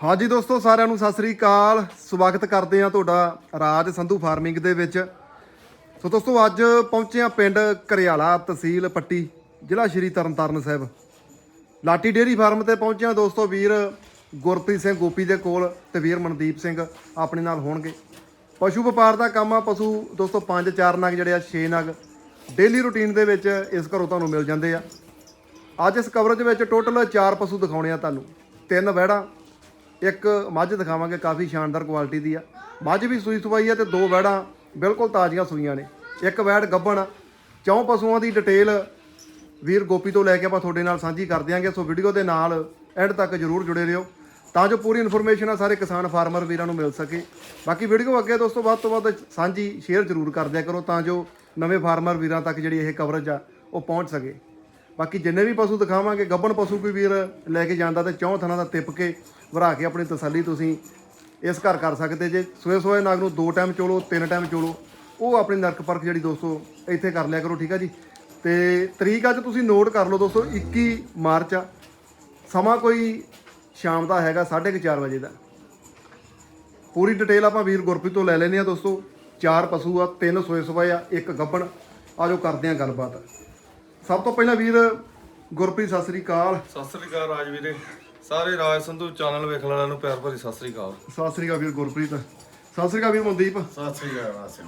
ਹਾਂਜੀ ਦੋਸਤੋ, ਸਾਰਿਆਂ ਨੂੰ ਸਤਿ ਸ੍ਰੀ ਅਕਾਲ। ਸਵਾਗਤ ਕਰਦੇ ਆ ਤੁਹਾਡਾ ਰਾਜ ਸੰਧੂ ਫਾਰਮਿੰਗ ਦੇ ਵਿੱਚ। ਸੋ ਦੋਸਤੋ, ਅੱਜ ਪਹੁੰਚੇ ਆ ਪਿੰਡ ਕਰਿਆਲਾ ਤਹਿਸੀਲ ਪੱਟੀ, ਜ਼ਿਲ੍ਹਾ ਸ਼੍ਰੀ ਤਰਨਤਾਰਨ ਸਾਹਿਬ। ਲਾਟੀ ਡੇਅਰੀ ਫਾਰਮ ਤੇ ਪਹੁੰਚੇ ਆ ਦੋਸਤੋ ਵੀਰ ਗੁਰਪ੍ਰੀਤ ਸਿੰਘ ਗੋਪੀ ਦੇ ਕੋਲ ਤੇ ਵੀਰ ਮਨਦੀਪ ਸਿੰਘ ਆਪਣੇ ਨਾਲ ਹੋਣਗੇ। ਪਸ਼ੂ ਵਪਾਰ ਦਾ ਕੰਮ ਆ, ਪਸ਼ੂ ਦੋਸਤੋ 5 4 ਨਗ ਜਿਹੜੇ ਆ 6 ਨਗ। ਡੇਲੀ ਰੂਟੀਨ ਦੇ ਵਿੱਚ ਇਸ ਘਰੋਂ ਤੁਹਾਨੂੰ ਮਿਲ ਜਾਂਦੇ ਆ। ਅੱਜ ਇਸ ਕਵਰੇਜ ਵਿੱਚ ਟੋਟਲ 4 ਪਸ਼ੂ ਦਿਖਾਉਣੇ ਆ ਤੁਹਾਨੂੰ। ਤਿੰਨ ਵਹਿੜਾਂ ਇੱਕ ਮੱਝ ਦਿਖਾਵਾਂਗੇ, ਕਾਫੀ ਸ਼ਾਨਦਾਰ ਕੁਆਲਿਟੀ ਦੀ ਆ। ਮੱਝ ਵੀ ਸੂਈ ਸਵਾਈ ਆ ਤੇ ਦੋ ਵਹਿੜਾਂ ਬਿਲਕੁਲ ਤਾਜ਼ੀਆਂ ਸੂਈਆਂ ਨੇ। ਇੱਕ ਵਹਿੜ ਗੱਭਣ ਚੌਂ ਪਸ਼ੂਆਂ ਦੀ ਡਿਟੇਲ ਵੀਰ ਗੋਪੀ ਤੋਂ ਲੈ ਕੇ ਆਪਾਂ ਤੁਹਾਡੇ ਨਾਲ ਸਾਂਝੀ ਕਰ ਦਿਆਂਗੇ, ਸੋ ਵੀਡੀਓ ਦੇ ਨਾਲ ਐਂਡ ਤੱਕ ਜਰੂਰ ਜੁੜੇ ਰਹੋ। ਤਾਂ ਜੋ ਪੂਰੀ ਇਨਫੋਰਮੇਸ਼ਨ ਆ, ਸਾਰੇ ਕਿਸਾਨ ਫਾਰਮਰ ਵੀਰਾਂ ਨੂੰ ਮਿਲ ਸਕੇ। ਬਾਕੀ ਵੀਡੀਓ ਅੱਗੇ ਦੋਸਤੋ, ਵੱਧ ਤੋਂ ਵੱਧ ਸਾਂਝੀ ਸ਼ੇਅਰ ਜਰੂਰ ਕਰ ਦਿਆ ਕਰੋ ਤਾਂ ਜੋ ਨਵੇਂ ਫਾਰਮਰ ਵੀਰਾਂ ਤੱਕ ਜਿਹੜੀ ਇਹ ਕਵਰੇਜ ਆ, ਉਹ ਪਹੁੰਚ ਸਕੇ। ਬਾਕੀ ਜਿੰਨੇ ਵੀ ਪਸ਼ੂ ਦਿਖਾਵਾਂਗੇ, ਗੱਬਣ ਪਸ਼ੂ ਕੋਈ ਵੀਰ ਲੈ ਕੇ ਜਾਂਦਾ ਤੇ ਚੌਂ ਥਣਾ ਦਾ ਤਿਪ ਕੇ ਭਰਾ ਕੇ ਆਪਣੀ ਤਸੱਲੀ ਤੁਸੀਂ ਇਸ ਘਰ ਕਰ ਸਕਦੇ ਜੇ। ਸੋਏ ਸੋਏ ਨਾਗ ਨੂੰ ਦੋ ਟਾਈਮ ਚੋਲੋ, ਤਿੰਨ ਟਾਈਮ ਚੋਲੋ। ਉਹ ਆਪਣੀ ਨਰਕ ਪਰਖ ਜਿਹੜੀ ਦੋਸਤੋ, ਇੱਥੇ ਕਰ ਲਿਆ ਕਰੋ, ਠੀਕ ਆ ਜੀ? ਤੇ ਤਰੀਕ ਅੱਜ ਤੁਸੀਂ ਨੋਟ ਕਰ ਲਓ ਦੋਸਤੋ 21 ਮਾਰਚ ਆ। ਸਮਾਂ ਕੋਈ ਸ਼ਾਮ ਦਾ ਹੈਗਾ 4:30 ਵਜੇ ਦਾ। ਪੂਰੀ ਡਿਟੇਲ ਆਪਾਂ ਵੀਰ ਗੁਰਪ੍ਰੀਤ ਤੋਂ ਲੈ ਲੈਨੇ ਆ ਦੋਸਤੋ। ਚਾਰ ਪਸ਼ੂ ਆ, ਤਿੰਨ ਸੋਏ ਸਵਾਏ ਆ, ਇੱਕ ਗੱਬਣ। ਆਜੋ ਕਰਦੇ ਆ ਗੱਲਬਾਤ। ਸਭ ਤੋਂ ਪਹਿਲਾਂ ਵੀਰ ਗੁਰਪ੍ਰੀਤ, ਸਤਿ ਸ੍ਰੀ ਅਕਾਲ। ਸਤਿ ਸ੍ਰੀ ਅਕਾਲ ਰਾਜ ਵੀਰੇ ਸਾਰੇ ਰਾਜ ਸੰਧੂ ਚੈਨਲ ਵੇਖਣ ਵਾਲਿਆਂ ਨੂੰ ਪਿਆਰ ਭਰੀ ਸਤਿ ਸ੍ਰੀ ਅਕਾਲ। ਸਤਿ ਸ੍ਰੀ ਅਕਾਲ ਵੀਰ ਗੁਰਪ੍ਰੀਤ। ਸਤਿ ਸ੍ਰੀ ਅਕਾਲ ਵੀਰ ਮਨਦੀਪ। ਸਤਿ ਸ੍ਰੀ ਅਕਾਲ ਰਾਸਿਓ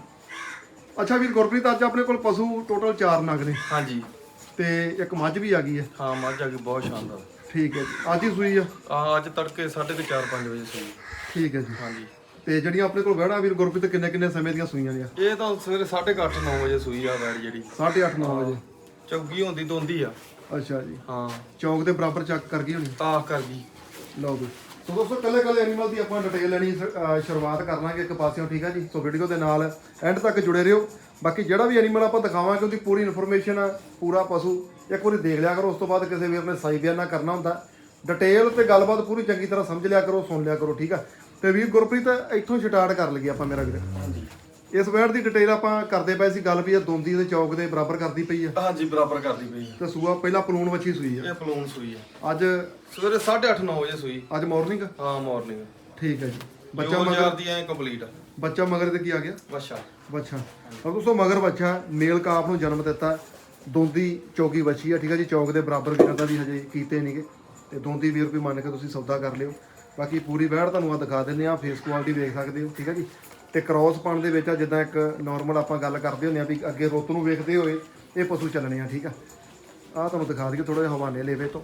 ਅੱਛਾ ਵੀਰ ਗੁਰਪ੍ਰੀਤ ਅੱਜ ਆਪਣੇ ਕੋਲ ਪਸ਼ੂ ਟੋਟਲ 4 ਨਗ ਨੇ। ਹਾਂਜੀ। ਤੇ ਇੱਕ ਮੱਝ ਵੀ ਆ ਗਈ ਹੈ। ਹਾਂ ਮੱਝ ਆ ਗਈ ਬਹੁਤ ਸ਼ਾਨਦਾਰ। ਠੀਕ ਹੈ ਜੀ। ਅੱਜ ਹੀ ਸੂਈ ਆ? ਆ ਅੱਜ ਤੜਕੇ 4:30 5 ਵਜੇ ਸੂਈ। ਠੀਕ ਹੈ ਜੀ। ਹਾਂਜੀ। ਤੇ ਜਿਹੜੀਆਂ ਆਪਣੇ ਕੋਲ ਵਹਿਣਾ ਵੀਰ ਗੁਰਪ੍ਰੀਤ ਕਿੰਨੇ ਕਿੰਨੇ ਸਮੇਂ ਦੀਆਂ ਸੂਈਆਂ ਨੇ? ਇਹ ਤਾਂ ਸਵੇਰੇ 8:30 9 ਵਜੇ ਸੂਈ ਆ ਵੈੜ ਜਿਹੜੀ। 8:30 9 ਵਜੇ। ਚੌਗੀ ਹੁੰਦੀ ਦੋਂਦੀ ਆ। ਅੱਛਾ ਜੀ। ਹਾਂ। ਚੌਂਕ ਦੇ ਬਰਾਬਰ ਚੱਕ ਕਰ ਗਈ ਹੋਣੀ? ਤਾਖ ਕਰ ਗਈ। ਲਓ ਜੀ। ਸੋ ਦੋਸਤੋ ਕੱਲੇ ਕੱਲੇ ਐਨੀਮਲ ਦੀ ਆਪਾਂ ਡਿਟੇਲ ਲੈਣੀ ਅਹ ਸ਼ੁਰੂਆਤ ਕਰ ਲਾਂਗੇ ਇੱਕ ਪਾਸਿਓਂ ਠੀਕ ਆ ਜੀ? ਸੋ ਵੀਡੀਓ ਦੇ ਨਾਲ ਐਂਡ ਤੱਕ ਜੁੜੇ ਰਹੋ। ਬਾਕੀ ਜਿਹੜਾ ਵੀ ਐਨੀਮਲ ਆਪਾਂ ਦਿਖਾਵਾਂਗੇ ਉਹਦੀ ਪੂਰੀ ਇਨਫੋਰਮੇਸ਼ਨ ਪੂਰਾ ਪਸ਼ੂ ਇੱਕ ਵਾਰੀ ਦੇਖ ਲਿਆ ਕਰੋ ਉਸ ਤੋਂ ਬਾਅਦ ਕਿਸੇ ਵੀਰ ਨੇ ਸਾਈ ਬਿਆਨ ਨਾ ਕਰਨਾ ਹੁੰਦਾ। ਡਿਟੇਲ ਤੇ ਗੱਲਬਾਤ ਪੂਰੀ ਚੰਗੀ ਤਰ੍ਹਾਂ ਸਮਝ ਲਿਆ ਕਰੋ ਸੁਣ ਲਿਆ ਕਰੋ ਠੀਕ ਆ? ਤੇ ਵੀਰ ਗੁਰਪ੍ਰੀਤ ਇੱਥੋਂ ਸਟਾਰਟ ਕਰ ਲਈਏ ਆਪਾਂ ਮੇਰਾ ਵੀਰ। ਹਾਂਜੀ। ਇਸ ਵੈਟ ਦੀ ਡਿਟੇਲ ਆਪਾਂ ਕਰਦੇ ਪਏ ਸੀ ਗੱਲ ਵੀ ਇਹ ਦੋਂਦੀ ਦੇ ਚੌਕ ਦੇ ਬਰਾਬਰ ਕਰਦੀ ਪਈ ਆ। ਹਾਂਜੀ ਬਰਾਬਰ ਕਰਦੀ ਪਈ ਤੇ ਸੂਆ ਪਹਿਲਾਂ ਪਲੂਣ ਵੱਛੀ ਸੂਈ ਆ। ਇਹ ਪਲੂਨ ਸੂਈ ਆ। ਅੱਜ ਸਵੇਰੇ 8:30 9 ਵਜੇ ਸੂਈ। ਅੱਜ ਮਾਰਨਿੰਗ ਹਾਂ ਮਾਰਨਿੰਗ ਠੀਕ ਹੈ ਜੀ। ਬੱਚਾ ਬੱਚਾ ਮਗਰ ਦੀ ਐ ਕੰਪਲੀਟ ਬੱਚਾ ਮਗਰ ਤੇ ਕੀ ਆ ਗਿਆ? ਬੱਚਾ ਬੱਚਾ ਤਾਂ ਦੋਸਤੋ ਮਗਰ ਬੱਚਾ ਮੇਲ ਕਾਫ ਨੂੰ ਜਨਮ ਦਿੱਤਾ। ਦੋਂਦੀ ਚੌਕੀ ਬੱਚੀ ਆ ਠੀਕ ਆ ਜੀ। ਚੌਕ ਦੇ ਬਰਾਬਰ ਵੀਰਾਂ ਦਾ ਵੀ ਹਜੇ ਕੀਤੇ ਨਹੀਂਗੇ ਤੇ ਦੋਂਦੀ ਵੀਰ ਕੋਈ ਮੰਨ ਕੇ ਤੁਸੀਂ ਸੌਦਾ ਕਰ ਲਿਓ। ਬਾਕੀ ਪੂਰੀ ਵਹਿੜ ਤੁਹਾਨੂੰ ਆ ਦਿਖਾ ਦਿੰਨੇ ਆ। ਫੇਸ ਕੁਆਲਿਟੀ ਦੇਖ ਸਕਦੇ ਹੋ ਠੀਕ ਆ ਜੀ। ਤੇ ਕ੍ਰੋਸ ਪਣ ਦੇ ਵਿੱਚ ਆ ਜਿੱਦਾਂ ਇੱਕ ਨਾਰਮਲ ਆਪਾਂ ਗੱਲ ਕਰਦੇ ਹੁੰਦੇ ਆ ਵੀ ਅੱਗੇ ਰੁੱਤ ਨੂੰ ਵੇਖਦੇ ਹੋਏ ਇਹ ਪਸ਼ੂ ਚੱਲਣੇ ਆ ਠੀਕ ਆ? ਆ ਤੁਹਾਨੂੰ ਦਿਖਾ ਦਈਏ ਥੋੜਾ ਜਿਹਾ ਹਵਾਨੇ ਲੇਵੇ ਤੋਂ।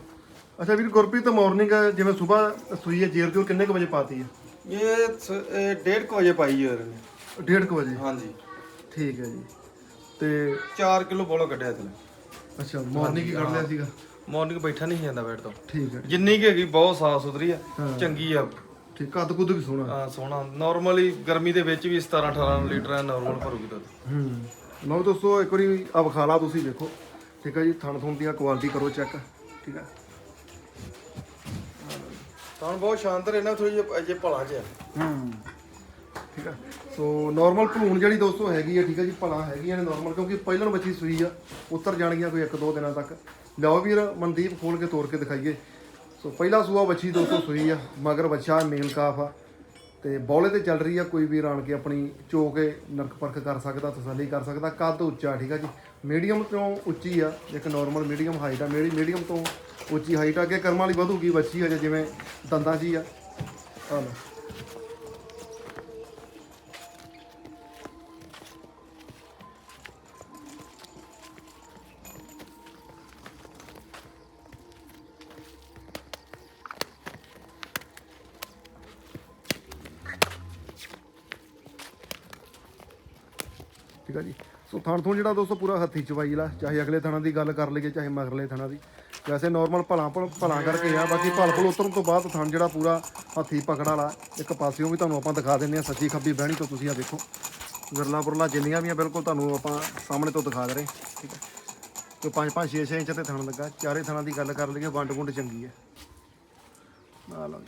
ਅੱਛਾ ਵੀਰ ਗੁਰਪ੍ਰੀਤ ਮਾਰਨਿੰਗ ਜਿਵੇਂ ਸਵੇਰ ਸੂਈ ਹੈ ਜੇਰ ਜੋਰ ਕਿੰਨੇ ਕੁ ਵਜੇ ਪਾਤੀ ਹੈ? ਇਹ 1:30 ਵਜੇ ਪਾਈ ਯਾਰ ਨੇ ਡੇਢ ਕੁ ਵਜੇ? ਹਾਂਜੀ। ਠੀਕ ਹੈ ਜੀ। ਤੇ 4 ਕਿਲੋ ਬੋਲੋ ਕੱਢਿਆ ਤੇ ਅੱਛਾ ਮਾਰਨਿੰਗ ਹੀ ਕੱਢ ਲਿਆ ਸੀਗਾ? ਮਾਰਨਿੰਗ ਬੈਠਾ ਨਹੀਂ ਜਾਂਦਾ ਬੈਠ ਤੋਂ। ਠੀਕ ਹੈ। ਜਿੰਨੀ ਕਿ ਹੈਗੀ ਬਹੁਤ ਸਾਫ਼ ਸੁਥਰੀ ਆ ਚੰਗੀ ਆ। ਠੀਕ ਕੱਦ ਕੁੱਦ ਵੀ ਸੋਹਣਾ। ਆ, ਸੋਹਣਾ। ਨਾਰਮਲੀ ਗਰਮੀ ਦੇ ਵਿੱਚ ਵੀ 17 18 ਲੀਟਰ ਨਾਰਮਲ ਭਰੂਗੀ ਦੁੱਧ। ਹੂੰ। ਲਓ ਦੋਸਤੋ ਇੱਕ ਵਾਰੀ ਆ ਵਿਖਾਲਾ ਤੁਸੀਂ ਦੇਖੋ। ਠੀਕ ਹੈ ਜੀ ਥਣ ਥਣ ਦੀਆਂ ਕੁਆਲਿਟੀ ਕਰੋ ਚੈੱਕ ਠੀਕ ਹੈ ਤਾਂ ਬਹੁਤ ਸ਼ਾਨਦਾਰ ਇਹਨਾਂ ਥੋੜੀ ਜਿਹੀ ਅਜੇ ਭਲਾ ਜਿਹਾ। ਹੂੰ। ਠੀਕ ਹੈ ਸੋ ਨਾਰਮਲ ਭਲੂਣ ਜਿਹੜੀ ਦੋਸਤੋ ਹੈਗੀ ਆ ਠੀਕ ਹੈ ਜੀ ਭਲਾ ਹੈਗੀਆਂ ਨੇ ਨਾਰਮਲ ਕਿਉਂਕਿ ਪਹਿਲਾਂ ਬੱਚੀ ਸੂਈ ਆ ਉੱਤਰ ਜਾਣਗੀਆਂ ਕੋਈ ਇੱਕ ਦੋ ਦਿਨਾਂ ਤੱਕ। ਲਓ ਵੀਰ ਮਨਦੀਪ ਖੋਲ ਕੇ ਤੋੜ ਕੇ ਦਿਖਾਈਏ। ਸੋ ਪਹਿਲਾ ਸੂਆ ਬੱਚੀ ਦੋਸਤੋ ਸੂਈ ਆ, ਮਗਰ ਬੱਚਾ ਮੇਲ ਕਾਫ ਆ। ਤੇ ਬੌਲੇ ਤੇ ਚੱਲ ਰਹੀ ਆ, ਕੋਈ ਵੀ ਆਣ ਕੇ ਆਪਣੀ ਚੋ ਕੇ ਨਰਕ ਪਰਖ ਕਰ ਸਕਦਾ, ਤਸੱਲੀ ਕਰ ਸਕਦਾ, ਕੱਦ ਉੱਚਾ, ਠੀਕ ਆ ਜੀ। ਮੀਡੀਅਮ ਤੋਂ ਉੱਚੀ ਆ, ਇੱਕ ਨਾਰਮਲ ਮੀਡੀਅਮ ਹਾਈਟ ਆ। ਮੇਰੀ ਮੀਡੀਅਮ ਤੋਂ ਉੱਚੀ ਹਾਈਟ ਆ, ਅੱਗੇ ਕਰਮਾਂ ਵਾਲੀ ਵਧੂਗੀ ਬੱਚੀ ਅਜੇ ਜਿਵੇਂ ਦੰਦਾਂ ਜੀ ਆ। ਆ ਠੀਕ ਆ ਜੀ। ਸੋ ਥਣ ਤੋਂ ਜਿਹੜਾ ਦੋਸਤੋ ਪੂਰਾ ਹੱਥੀ ਚਵਾਈ ਲਾ, ਚਾਹੇ ਅਗਲੇ ਥਣਾਂ ਦੀ ਗੱਲ ਕਰ ਲਈਏ, ਚਾਹੇ ਮਗਰਲੇ ਥਣਾਂ ਦੀ। ਵੈਸੇ ਨਾਰਮਲ ਭਲਾ ਭਲ- ਭਲਾ ਕਰਕੇ ਆ, ਬਾਕੀ ਭਲ ਭਲ ਉਤਰਨ ਤੋਂ ਬਾਅਦ ਥਣ ਜਿਹੜਾ ਪੂਰਾ ਹੱਥੀ ਪਕੜਾ ਲਾ। ਇੱਕ ਪਾਸਿਓਂ ਵੀ ਤੁਹਾਨੂੰ ਆਪਾਂ ਦਿਖਾ ਦਿੰਨੇ ਆ ਸੱਜੀ ਖੱਬੀ ਬਹਿਣੀ ਤੋਂ ਤੁਸੀਂ ਆ ਦੇਖੋ। ਵਿਰਲਾ ਬੁਰਲਾ ਜਿੰਨੀਆਂ ਵੀ ਆ, ਬਿਲਕੁਲ ਤੁਹਾਨੂੰ ਆਪਾਂ ਸਾਹਮਣੇ ਤੋਂ ਦਿਖਾ ਦੇ ਰਹੇ, ਠੀਕ ਹੈ ਤੇ 5 5 6 6 ਇੰਚ ਤੇ ਥਣ ਲੱਗਾ, ਚਾਰੇ ਥਣਾਂ ਦੀ ਗੱਲ ਕਰ ਲਈਏ, ਵੰਡ ਵੁੰਡ ਚੰਗੀ ਹੈ ਆ ਲਓ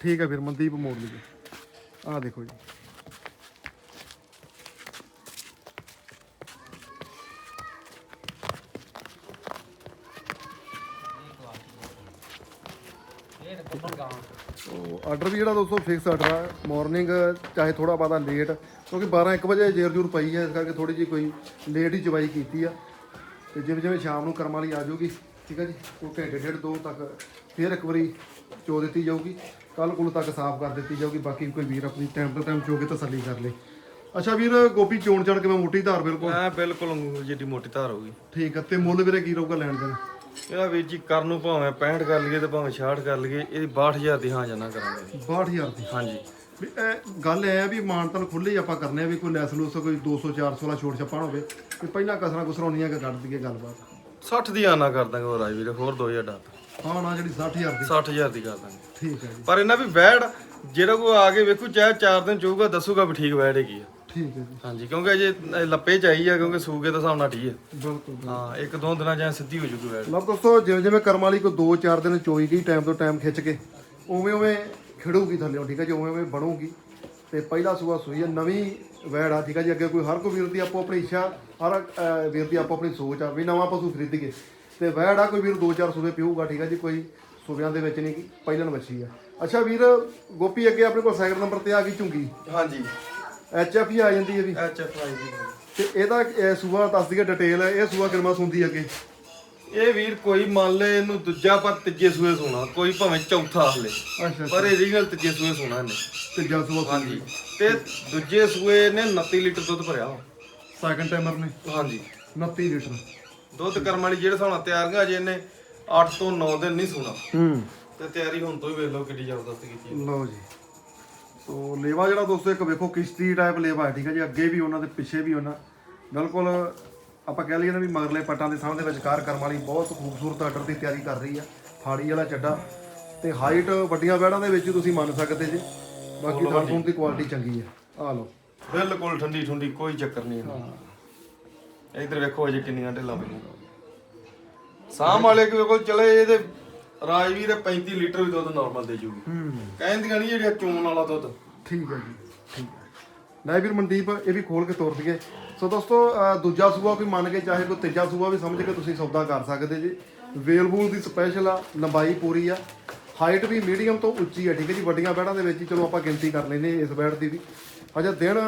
ਠੀਕ ਹੈ ਫਿਰ ਮਨਦੀਪ ਮੋੜ ਲਈਏ। ਆਹ ਦੇਖੋ ਜੀ। ਆਰਡਰ ਵੀ ਜਿਹੜਾ ਦੋਸਤੋ ਫਿਕਸ ਆਰਡਰ ਆ। ਮਾਰਨਿੰਗ ਚਾਹੇ ਥੋੜਾ ਬਾਦਾ ਲੇਟ ਕਿਉਂਕਿ 12 1 ਵਜੇ ਜੇਰ ਜੂਰ ਪਈ ਹੈ ਇਸ ਕਰਕੇ ਥੋੜੀ ਜਿਹੀ ਕੋਈ ਲੇਟ ਹੀ ਚਵਾਈ ਕੀਤੀ ਆ। ਤੇ ਜਿਵੇਂ ਜਿਵੇਂ ਸ਼ਾਮ ਨੂੰ ਕਰਮ ਵਾਲੀ ਆ ਜਾਊਗੀ, ਠੀਕ ਹੈ ਜੀ। ਉਹ ਘੰਟੇ ਡੇਢ ਦੋ ਤੱਕ ਫਿਰ ਇੱਕ ਵਾਰੀ ਚੋ ਦਿੱਤੀ ਜਾਊਗੀ। ਕੱਲ ਕੁਲ ਤੱਕ ਸਾਫ਼ ਕਰ ਦਿੱਤੀ ਜਾਊਗੀ ਬਾਕੀ ਕੋਈ ਵੀਰ ਆਪਣੀ ਟਾਈਮ ਤੋਂ ਟਾਈਮ ਚੋ ਕੇ ਤਸੱਲੀ ਕਰ ਲੇ। ਅੱਛਾ ਵੀਰ ਗੋਪੀ ਚੋਣ ਚੜ ਕਿਵੇਂ ਮੋਟੀ ਧਾਰ ਬਿਲਕੁਲ। ਐ ਬਿਲਕੁਲ ਅੰਗੂਰ ਜਿੱਡੀ ਮੋਟੀ ਧਾਰ ਹੋਊਗੀ ਠੀਕ ਆ ਤੇ ਮੁੱਲ ਵੀਰੇ ਕੀ ਰਹੂਗਾ ਲੈਣ ਦੇਣ? ਇਹਦਾ ਵੀਰ ਜੀ ਕਰਨ ਨੂੰ ਭਾਵੇਂ 65 ਕਰ ਲਈਏ ਤੇ ਭਾਵੇਂ 66 ਕਰ ਲਈਏ ਇਹਦੀ 62000 ਦੀ ਹਾਂ ਜਾਨਾ ਕਰਾਂਗੇ। 62000 ਦੀ? ਹਾਂਜੀ। ਵੀ ਇਹ ਗੱਲ ਇਹ ਆ ਵੀ ਮਾਨਤਨ ਖੁੱਲੇ ਹੀ ਆਪਾਂ ਕਰਨੇ ਆ ਵੀ ਕੋਈ ਲੈਸ ਲੂਸ ਕੋਈ 200 400 ਵਾਲਾ ਛੋਟ ਛੱਪਾ ਹੋਵੇ ਵੀ ਪਹਿਲਾਂ ਕਸਰਾਂ ਕੁਸਰਾਉਣੀਆਂ ਕਿ ਕੱਢ ਦਈਏ ਗੱਲਬਾਤ। 60 ਦੀ ਆਨਾ ਕਰ ਦਾਂਗੇ ਹੋਰ ਰਾਜ ਵੀਰ ਹੋਰ 2000 ਦਾ ਹਾਂ ਨਾ ਜਿਹੜੀ 60000 ਦੀ। 60000 ਦੀ ਕਰ ਦਾਂਗੇ। ਠੀਕ ਹੈ ਜੀ। ਪਰ ਇਹਨਾਂ ਵੀ ਵੈੜ ਜਿਹੜਾ ਕੋਈ ਆ ਕੇ ਵੇਖੂ ਚਾਹੇ 4 ਦਿਨ ਚੋਊਗਾ ਦੱਸੂਗਾ ਵੀ ਠੀਕ ਵੈੜ ਹੈਗੀ ਆ। ਠੀਕ ਹੈ ਜੀ। ਹਾਂਜੀ ਕਿਉਂਕਿ ਅਜੇ ਇਹ ਲੱਪੇ ਚ ਆਈ ਆ ਕਿਉਂਕਿ ਸੂਗੇ ਦਾ ਹਿਸਾਬ ਨਾਲ ਠੀਕ ਹੈ ਬਿਲਕੁਲ ਹਾਂ ਇੱਕ ਦੋ ਦਿਨਾਂ ਜਾਂ ਸਿੱਧੀ ਹੋ ਜੂਗੀ ਵੈੜ ਲਓ ਦੋਸਤੋ ਜਿਵੇਂ ਜਿਵੇਂ ਕਰਮ ਵਾਲੀ ਕੋ 2-4 ਦਿਨ ਚੋਈ ਗਈ ਟਾਈਮ ਤੋਂ ਟਾਈਮ ਖਿੱਚ ਕੇ ਉਵੇਂ ਉਵੇਂ ਖਿੜੂਗੀ ਥੱਲੇ ਠੀਕ ਹੈ ਜੀ? ਉਵੇਂ ਉਵੇਂ ਬਣੂਗੀ। ਤੇ ਪਹਿਲਾ ਸੂਆ ਸੂਈ ਹੈ ਨਵੀਂ ਵੈੜ ਆ ਠੀਕ ਹੈ ਜੀ? ਅੱਗੇ ਕੋਈ ਹਰ ਕੋਈ ਵੀਰ ਦੀ ਆਪੋ ਆਪਣੀ ਇੱਛਾ ਹਰ ਅਹ, ਵੀਰ ਦੀ ਆਪੋ ਆਪਣੀ ਸੋਚ ਆ ਵੀ ਨਵਾਂ ਪਸ਼ੂ ਖਰੀਦੀਏ। ਤੇ ਵੈੜ ਆ ਕੋਈ ਵੀਰ 2-4 ਸੂਬੇ ਪੀਊਗਾ ਠੀਕ ਹੈ ਜੀ ਕੋਈ ਸੂਬਿਆਂ ਦੇ ਵਿੱਚ ਨਹੀਂ ਗੀ, ਪਹਿਲਣ ਵੱਛੀ ਆ। ਅੱਛਾ ਵੀਰ ਗੋਪੀ ਅੱਗੇ ਆਪਣੇ ਕੋਲ ਸੈਕਿੰਡ ਨੰਬਰ ਤੇ ਆ ਗਈ ਝੁੰਗੀ। ਹਾਂਜੀ। ਐਚ ਐਫ ਹੀ ਆ ਜਾਂਦੀ ਹੈ ਵੀ ਐਚ ਐਫ ਆਈ ਦੀ ਤੇ ਇਹਦਾ ਇਹ ਸੂਆ ਦੱਸ ਦਈਏ ਡਿਟੇਲ ਇਹ ਸੂਆ ਕਿਰਮਾ ਸੁੰਦੀ ਅੱਗੇ? ਇਹ ਵੀਰ ਕੋਈ ਮੰਨ ਲੈ ਇਹਨੂੰ ਦੂਜਾ ਪਰ ਤੀਜੇ ਸੂਏ ਸੋਣਾ ਕੋਈ ਭਾਵੇਂ ਚੌਥਾ ਹਲੇ ਅੱਛਾ ਪਰ ਇਹ ਰੀਗਲ ਤੀਜੇ ਸੂਏ ਸੋਣਾ ਇਹਨੇ। ਤੀਜਾ ਸੂਆ ਹਾਂਜੀ। ਤੇ ਦੂਜੇ ਸੂਏ ਨੇ 29 ਲੀਟਰ ਦੁੱਧ ਭਰਿਆ ਵਾ। ਸੈਕਿੰਡ ਟਾਈਮਰ ਨੇ। ਹਾਂਜੀ। 29 ਲੀਟਰ। ਦੁੱਧ ਕਰਮ ਵਾਲੀ ਜਿਹੜੇ ਹਿਸਾਬ ਨਾਲ ਤਿਆਰੀਆਂ ਅਜੇ ਇਹਨੇ 8 ਤੋਂ 9 ਦਿਨ ਨਹੀਂ ਸੋਣਾ। ਹੂੰ। ਤੇ ਤਿਆਰੀ ਹੁਣ ਤੋਂ ਹੀ ਵੇਖ ਲਓ ਕਿੱਡੀ ਜ਼ਬਰਦਸਤ ਕੀਤੀ ਹੈ। ਲਓ ਜੀ। ਸੋ ਲੇਵਾ ਜਿਹੜਾ ਦੋਸਤੋ ਇੱਕ ਵੇਖੋ ਕਿਸ਼ਤੀ ਟਾਈਪ ਲੇਵਾ ਹੈ ਠੀਕ ਹੈ ਜੀ? ਅੱਗੇ ਵੀ ਉਹਨਾਂ ਦੇ ਪਿੱਛੇ ਵੀ ਉਹਨਾਂ। ਬਿਲਕੁਲ ਆਪਾਂ ਕਹਿ ਲਈਏ ਨਾ ਵੀ ਮਗਰਲੇ ਪੱਟਾਂ ਦੇ ਸਾਹਮਣੇ ਵਿਚਕਾਰ ਕਰਮ ਵਾਲੀ ਬਹੁਤ ਖੂਬਸੂਰਤ ਆਰਡਰ ਦੀ ਤਿਆਰੀ ਕਰ ਰਹੀ ਆ ਫਾੜੀ ਵਾਲਾ ਚੱਡਾ। ਤੇ ਹਾਈਟ ਵੱਡੀਆਂ ਬੈੜਾਂ ਦੇ ਵਿੱਚ ਹੀ ਤੁਸੀਂ ਮੰਨ ਸਕਦੇ ਜੀ। ਬਾਕੀ ਥਾਂ ਦੀ ਕੁਆਲਿਟੀ ਚੰਗੀ ਆ। ਆ ਲਓ। ਬਿਲਕੁਲ ਠੰਡੀ ਠੰਡੀ ਕੋਈ ਚੱਕਰ ਨਹੀਂ ਇਹਨੂੰ। ਇਧਰ ਵੇਖੋ ਅਜੇ ਕਿੰਨੀਆਂ ਢਿੱਲਾਂ ਪਈਆਂ। ਸਾਮ ਵਾਲੇ ਕੋਲ ਚਲੇ ਇਹਦੇ ਰਾਜਵੀਰ 35 ਲੀਟਰ ਵੀ ਦੁੱਧ ਨਾਰਮਲ ਦੇ ਜੂਗੀ। ਹੂੰ। ਕਹਿੰਦੀਆਂ ਨਹੀਂ ਜਿਹੜੀਆਂ ਚੋਣ ਵਾਲਾ ਦੁੱਧ। ਠੀਕ ਹੈ ਜੀ ਠੀਕ ਹੈ। ਲੈ ਵੀਰ ਮਨਦੀਪ ਇਹ ਵੀ ਖੋਲ ਕੇ ਤੋਰ ਦਈਏ। ਸੋ ਦੋਸਤੋ ਦੂਜਾ ਸੂਆ ਕੋਈ ਮੰਨ ਕੇ ਚਾਹੇ ਕੋਈ ਤੀਜਾ ਸੂਆ ਵੀ ਸਮਝ ਕੇ ਤੁਸੀਂ ਸੌਦਾ ਕਰ ਸਕਦੇ ਜੀ। ਵੇਲਬੂਲ ਦੀ ਸਪੈਸ਼ਲ ਆ ਲੰਬਾਈ ਪੂਰੀ ਆ। ਹਾਈਟ ਵੀ ਮੀਡੀਅਮ ਤੋਂ ਉੱਚੀ ਆ ਠੀਕ ਹੈ ਜੀ। ਵੱਡੀਆਂ ਬੈੜਾਂ ਦੇ ਵਿੱਚ ਚਲੋ ਆਪਾਂ ਗਿਣਤੀ ਕਰ ਲੈਨੇ ਇਸ ਬੈੜ ਦੀ ਵੀ। ਹਜੇ ਦਿਨ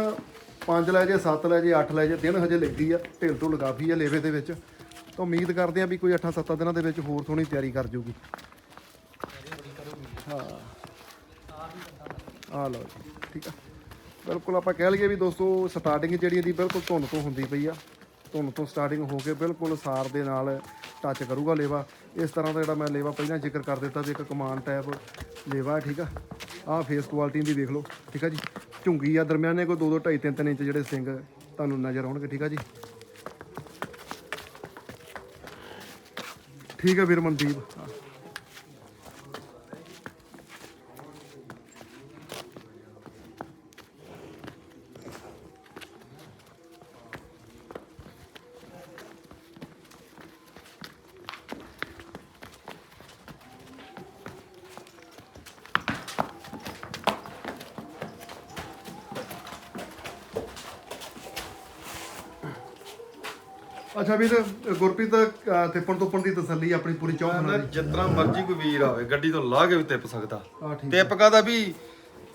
5 ਲੈ ਜੇ 7 ਲੈ ਜੇ 8 ਲੈ ਜੇ, ਦਿਨ ਹਜੇ ਲੈਂਦੀ ਆ, ਢਿੱਲ ਤੋਂ ਕਾਫੀ ਆ ਲੇਵੇ ਦੇ ਵਿੱਚ। ਤਾਂ ਉਮੀਦ ਕਰਦੇ ਆ ਵੀ ਕੋਈ 8-7 ਦਿਨਾਂ ਦੇ ਵਿੱਚ ਹੋਰ ਸੋਹਣੀ ਤਿਆਰੀ ਕਰ ਜੂਗੀ। ਹਾਂ। ਆ ਲਓ ਜੀ, ਠੀਕ ਆ। ਬਿਲਕੁਲ ਆਪਾਂ ਕਹਿ ਲਈਏ ਵੀ ਦੋਸਤੋ ਸਟਾਰਟਿੰਗ ਜਿਹੜੀ ਇਹਦੀ ਬਿਲਕੁਲ ਧੁੰਨ ਤੋਂ ਹੁੰਦੀ ਪਈ ਆ। ਧੁੰਨ ਤੋਂ ਸਟਾਰਟਿੰਗ ਹੋ ਕੇ ਬਿਲਕੁਲ ਸਾਰ ਦੇ ਨਾਲ ਟੱਚ ਕਰੂਗਾ ਲੇਵਾ। ਇਸ ਤਰ੍ਹਾਂ ਦਾ ਜਿਹੜਾ ਮੈਂ ਲੇਵਾ ਪਹਿਲਾਂ ਜ਼ਿਕਰ ਕਰ ਦਿੱਤਾ ਵੀ ਇੱਕ ਕਮਾਨ ਟਾਈਪ ਲੇਵਾ ਹੈ, ਠੀਕ ਆ? ਆਹ ਫੇਸ ਕੁਆਲਿਟੀ ਦੀ ਦੇਖ ਲਓ ਠੀਕ ਆ ਜੀ? ਝੁੰਗੀ ਆ ਦਰਮਿਆਨੇ ਕੋਈ 2 2 2.5 3 3 ਇੰਚ ਜਿਹੜੇ ਸਿੰਗ ਤੁਹਾਨੂੰ ਨਜ਼ਰ ਆਉਣਗੇ ਠੀਕ ਆ ਜੀ? ਠੀਕ ਆ ਵੀਰ ਮਨਦੀਪ। ਅੱਛਾ ਵੀਰ ਗੁਰਪ੍ਰੀਤ ਅਹ, ਤਿੱਪਣ ਤੁੱਪਣ ਦੀ ਤਸੱਲੀ ਆਪਣੀ ਪੂਰੀ ਚੌਂਕ ਨਾਲ ਜਿਤਨਾ ਮਰਜ਼ੀ ਕੋਈ ਵੀਰ ਆਵੇ ਗੱਡੀ ਤੋਂ ਲਾ ਕੇ ਵੀ ਤਿੱਪ ਸਕਦਾ। ਠੀਕ ਤਿੱਪ ਕਾਦਾ ਵੀ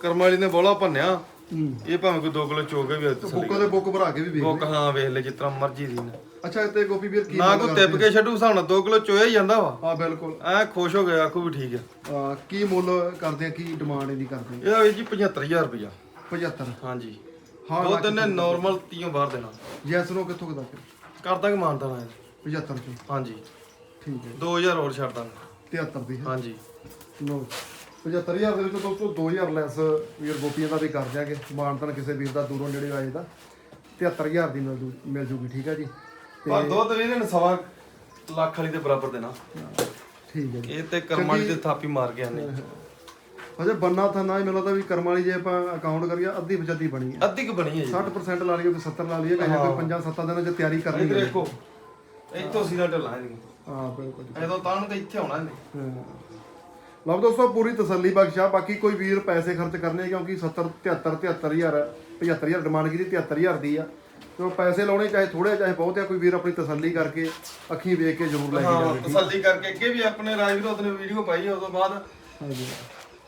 ਕਰਮ ਵਾਲੀ ਨੇ ਬੋਲਾ ਭੰਨਿਆ। ਹੂੰ। ਇਹ ਭਾਵੇਂ ਕੋਈ 2 ਕਿਲੋ ਚੋਗੇ ਵੀ ਤਸੱਲੀ ਬੁੱਕਾਂ ਦੇ ਬੁੱਕ ਭਰਾ ਕੇ ਵੀ ਵੇਖ ਬੁੱਕ ਹਾਂ ਵੇਖ ਲੈ ਜਿਤਨਾ ਮਰਜ਼ੀ ਦੀ ਨਾ। ਅੱਛਾ ਤੇ ਗੋਪੀ ਵੀਰ ਕੀ ਨਾ ਕੋਈ ਤਿੱਪ ਕੇ ਛੱਡੂ ਹਿਸਾਬ ਨਾਲ 2 ਕਿਲੋ ਚੋਇਆ ਹੀ ਜਾਂਦਾ ਵਾ। ਹਾਂ ਬਿਲਕੁਲ। ਐ ਖੁਸ਼ ਹੋ ਗਿਆ ਆਖੂ ਵੀ ਠੀਕ ਆ। ਕੀ ਮੁੱਲ ਕਰਦੇ ਆ ਕੀ ਡਿਮਾਂਡ ਇਹਦੀ ਕਰਦੇ ਇਹਦਾ ਵੀ ਜੀ 75000 ਰੁਪਇਆ ਆ 75 ਹਾਂਜੀ। ਹਾਂ ਦੋ ਤਿੰਨ ਨਾਰਮਲ ਤੀਆਂ ਬਾਹਰ ਦੇਣਾ। ਜੈਸ ਨੂੰ ਕਿੱਥੋਂ ਕਦਾ ਕਰ ਦਾਂਗੇ ਮਾਨਤਾ ਨਾਲ? 75 ਚੋਂ ਹਾਂਜੀ। ਠੀਕ ਹੈ। 2000 ਹੋਰ ਛੱਡ ਦਾਂਗੇ। 73 ਦੀ ਹੈ। ਹਾਂਜੀ। ਲੋ 75000 ਦੇ ਵਿੱਚ ਦੋਸਤੋ 2000 ਲੈਸ ਵੀਰ ਗੋਪੀਆਂ ਦਾ ਵੀ ਕਰ ਦਿਆਂਗੇ। ਮਾਨਤਨ ਕਿਸੇ ਵੀਰ ਦਾ ਦੂਰੋਂ ਨੇੜੇ ਆਏ ਦਾ 73000 ਦੀ ਮਿਲ ਜੂ ਮਿਲ ਜੂਗੀ ਠੀਕ ਹੈ ਜੀ। ਪਰ ਦੁੱਧ ਵੀ ਇਹਨੇ ਸਵਾ ਲੱਖ ਵਾਲੀ ਦੇ ਬਰਾਬਰ ਦੇਣਾ। ਠੀਕ ਹੈ ਜੀ। ਇਹ ਤੇ ਕਰਮਾਂ ਦੀ ਤੇ ਥਾਪੀ ਮਾਰ ਗਿਆ ਨੇ। ਅਜੇ ਬੰਨਾ ਥਾਨਾ ਹੀ ਮੈਨੂੰ ਲੱਗਦਾ ਵੀ ਕਰਮ ਵਾਲੀ ਜੇ ਆਪਾਂ ਅਕਾਊਂਟ ਕਰੀਏ ਅੱਧੀ ਬਚੱਦੀ ਬਣੀ ਹੈ। ਅੱਧੀ ਕੁ ਬਣੀ ਹੈ ਜੀ। 60% ਲਾ ਲਈਏ ਕੋਈ 70 ਲਾ ਲਈਏ ਕਹੇ ਕੋਈ 5-7 ਦਿਨਾਂ ਚ ਤਿਆਰੀ ਕਰਨੀ ਹੈ ਦੇਖੋ ਇੱਥੋਂ ਸੀधा ਢੱਲਾ ਇਹਦੀ ਹਾਂ ਬਿਲਕੁਲ ਜੀ। ਐਦੋਂ ਤਾਂ ਤੇ ਇੱਥੇ ਆਉਣਾ ਇਹਨੇ। ਹਾਂ। ਲਓ ਦੋਸਤੋ ਪੂਰੀ ਤਸੱਲੀ ਬਖਸ਼ਾ ਬਾਕੀ ਕੋਈ ਵੀਰ ਪੈਸੇ ਖਰਚ ਕਰਨੇ ਕਿਉਂਕਿ 70 73 73000 75000 ਡਿਮਾਂਡ ਕੀਤੀ 73000 ਦੀ ਆ। ਤੇ ਉਹ ਪੈਸੇ ਲਾਉਣੇ ਚਾਹੇ ਥੋੜੇ ਚਾਹੇ ਬਹੁਤ ਆ ਕੋਈ ਵੀਰ ਆਪਣੀ ਤਸੱਲੀ ਕਰਕੇ ਅੱਖੀਂ ਵੇਖ ਕੇ ਜ਼ਰੂਰ ਲੈ ਕੇ ਜਾਵੇ ਤਸੱਲੀ ਕਰਕੇ ਅੱਗੇ ਵੀ ਆਪਣੇ ਰਾਜ ਵਿਰੋਧ ਨੇ ਵੀਡੀਓ ਪਾਈ ਉਸ ਤੋਂ ਬਾਅਦ ਹਾਂਜੀ।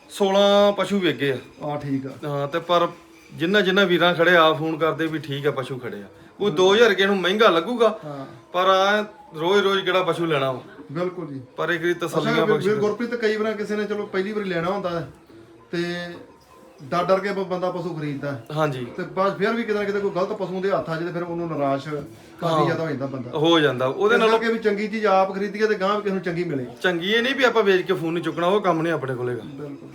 16 ਪਸ਼ੂ ਵੇਗੇ ਆ। ਆ ਠੀਕ ਆ। ਹਾਂ ਤੇ ਪਰ ਜਿੰਨਾ ਜਿੰਨਾ ਵੀਰਾਂ ਖੜੇ ਆ ਫੋਨ ਕਰਦੇ ਵੀ ਠੀਕ ਆ ਪਸ਼ੂ ਖੜੇ ਆ। ਕੋਈ 2000 ਕੇ ਨੂੰ ਮਹਿੰਗਾ ਲੱਗੂਗਾ ਹਾਂ। ਪਰ ਆ ਰੋਜ਼ ਰੋਜ਼ ਕਿਹੜਾ ਪਸ਼ੂ ਲੈਣਾ ਵਾ। ਬਿਲਕੁਲ ਜੀ। ਪਰ ਇੱਕ ਵਾਰੀ ਤਸੱਲੀਆਂ ਬਖਸ਼ ਗੁਰਪ੍ਰੀਤ ਕਈ ਵਾਰ ਕਿਸੇ ਨੇ ਚਲੋ ਪਹਿਲੀ ਵਾਰੀ ਲੈਣਾ ਹੁੰਦਾ ਤੇ ਡਰ ਡਰ ਕੇ ਬ- ਬੰਦਾ ਪਸ਼ੂ ਖਰੀਦਦਾ ਹੈ। ਹਾਂਜੀ। ਤੇ ਬਾਅਦ ਫਿਰ ਵੀ ਕਿਤੇ ਨਾ ਕਿਤੇ ਕੋਈ ਗਲਤ ਪਸ਼ੂ ਦੇ ਹੱਥ ਆ ਜੇ ਤੇ ਫਿਰ ਉਹਨੂੰ ਨਿਰਾਸ਼ ਕਾਫੀ ਜ਼ਿਆਦਾ ਹੋ ਜਾਂਦਾ ਬੰਦਾ। ਹੋ ਜਾਂਦਾ। ਉਹਦੇ ਨਾਲ ਨਾਲ ਕਿ ਵੀ ਚੰਗੀ ਚੀਜ਼ ਆਪ ਖਰੀਦੀਏ ਤੇ ਗਾਂ ਵੀ ਕਿਸੇ ਨੂੰ ਚੰਗੀ ਮਿਲੇ। ਚੰਗੀ ਇਹ ਨਹੀਂ ਵੀ ਆਪਾਂ ਵੇਚ ਕੇ ਫੋਨ ਨਹੀਂ ਚੁੱਕਣਾ ਉਹ ਕੰਮ ਨਹੀਂ ਆਪਣੇ ਕੋਲੇਗਾ ਬਿਲਕੁਲ